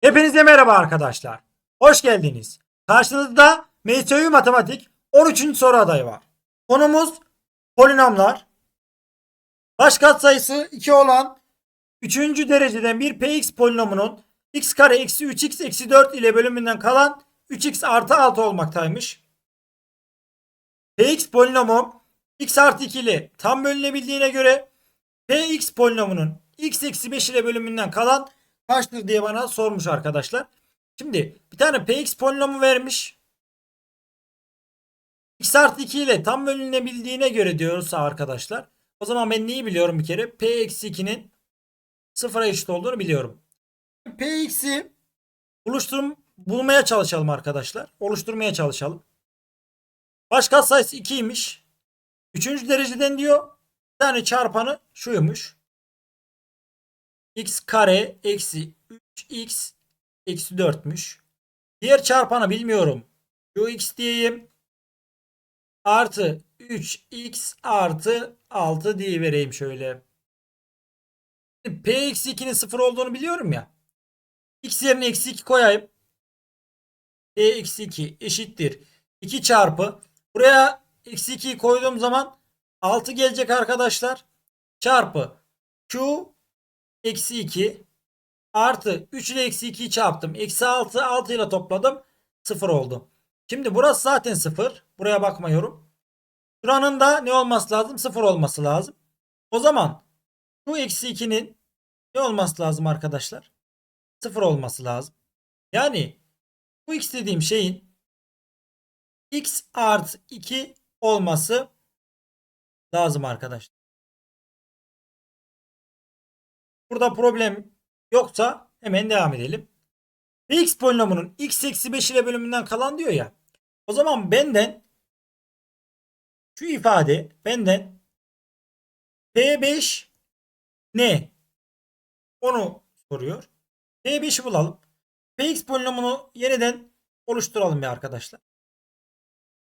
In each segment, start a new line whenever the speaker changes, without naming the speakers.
Hepinize merhaba arkadaşlar. Hoş geldiniz. Karşınızda MSÜ Matematik 13. soru adayı var. Konumuz polinomlar. Baş katsayısı 2 olan 3. dereceden bir px polinomunun x kare eksi 3x eksi 4 ile bölümünden kalan 3x artı 6 olmaktaymış. px polinomu x artı 2 ile tam bölünebildiğine göre px polinomunun x eksi 5 ile bölümünden kalan kaçtır diye bana sormuş arkadaşlar. Şimdi bir tane px polinomu vermiş. x artı 2 ile tam bölünebildiğine göre diyorsa arkadaşlar. O zaman ben neyi biliyorum bir kere? p eksi 2'nin sıfıra eşit olduğunu biliyorum. px'i oluşturum bulmaya çalışalım arkadaşlar. Oluşturmaya çalışalım. Baş katsayısı 2'ymiş. Üçüncü dereceden diyor. Bir tane çarpanı şuymuş x kare eksi 3x eksi 4'müş. Diğer çarpanı bilmiyorum. Şu x diyeyim. Artı 3x artı 6 diye vereyim şöyle. P eksi 2'nin 0 olduğunu biliyorum ya. X yerine eksi 2 koyayım. P eksi 2 eşittir. 2 çarpı. Buraya eksi 2'yi koyduğum zaman 6 gelecek arkadaşlar. Çarpı Q eksi 2 artı 3 ile eksi 2'yi çarptım. Eksi 6 6 ile topladım. 0 oldu. Şimdi burası zaten 0. Buraya bakmıyorum. Şuranın da ne olması lazım? 0 olması lazım. O zaman bu eksi 2'nin ne olması lazım arkadaşlar? 0 olması lazım. Yani bu x dediğim şeyin x artı 2 olması lazım arkadaşlar. Burada problem yoksa hemen devam edelim. X polinomunun x eksi 5 ile bölümünden kalan diyor ya. O zaman benden şu ifade benden P5 ne? Onu soruyor. P5'i bulalım. Px polinomunu yeniden oluşturalım ya arkadaşlar.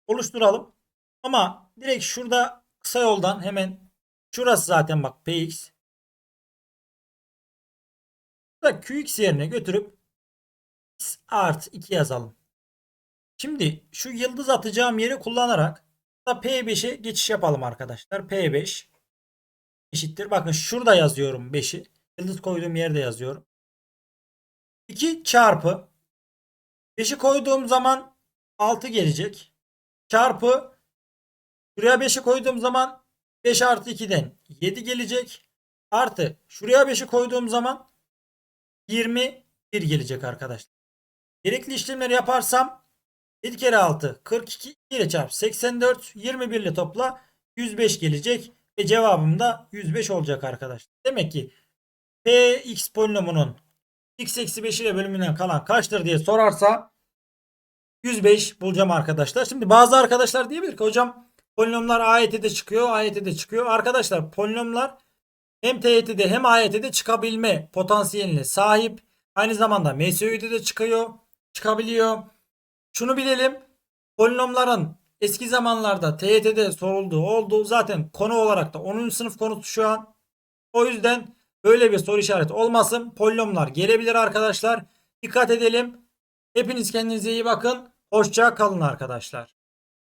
Oluşturalım. Ama direkt şurada kısa yoldan hemen şurası zaten bak Px da Qx yerine götürüp x artı 2 yazalım. Şimdi şu yıldız atacağım yeri kullanarak da P5'e geçiş yapalım arkadaşlar. P5 eşittir. Bakın şurada yazıyorum 5'i. Yıldız koyduğum yerde yazıyorum. 2 çarpı 5'i koyduğum zaman 6 gelecek. Çarpı şuraya 5'i koyduğum zaman 5 artı 2'den 7 gelecek. Artı şuraya 5'i koyduğum zaman 21 gelecek arkadaşlar. Gerekli işlemleri yaparsam 7 kere 6 42 ile çarp 84 21 ile topla 105 gelecek ve cevabım da 105 olacak arkadaşlar. Demek ki px polinomunun x eksi 5 ile bölümünden kalan kaçtır diye sorarsa 105 bulacağım arkadaşlar. Şimdi bazı arkadaşlar diyebilir ki hocam polinomlar AYT'de çıkıyor AYT'de çıkıyor. Arkadaşlar polinomlar hem TYT'de hem AYT'de çıkabilme potansiyeline sahip. Aynı zamanda MSÜ'de de çıkıyor, çıkabiliyor. Şunu bilelim. Polinomların eski zamanlarda TYT'de sorulduğu oldu. Zaten konu olarak da 10. sınıf konusu şu an. O yüzden böyle bir soru işareti olmasın. Polinomlar gelebilir arkadaşlar. Dikkat edelim. Hepiniz kendinize iyi bakın. Hoşça kalın arkadaşlar.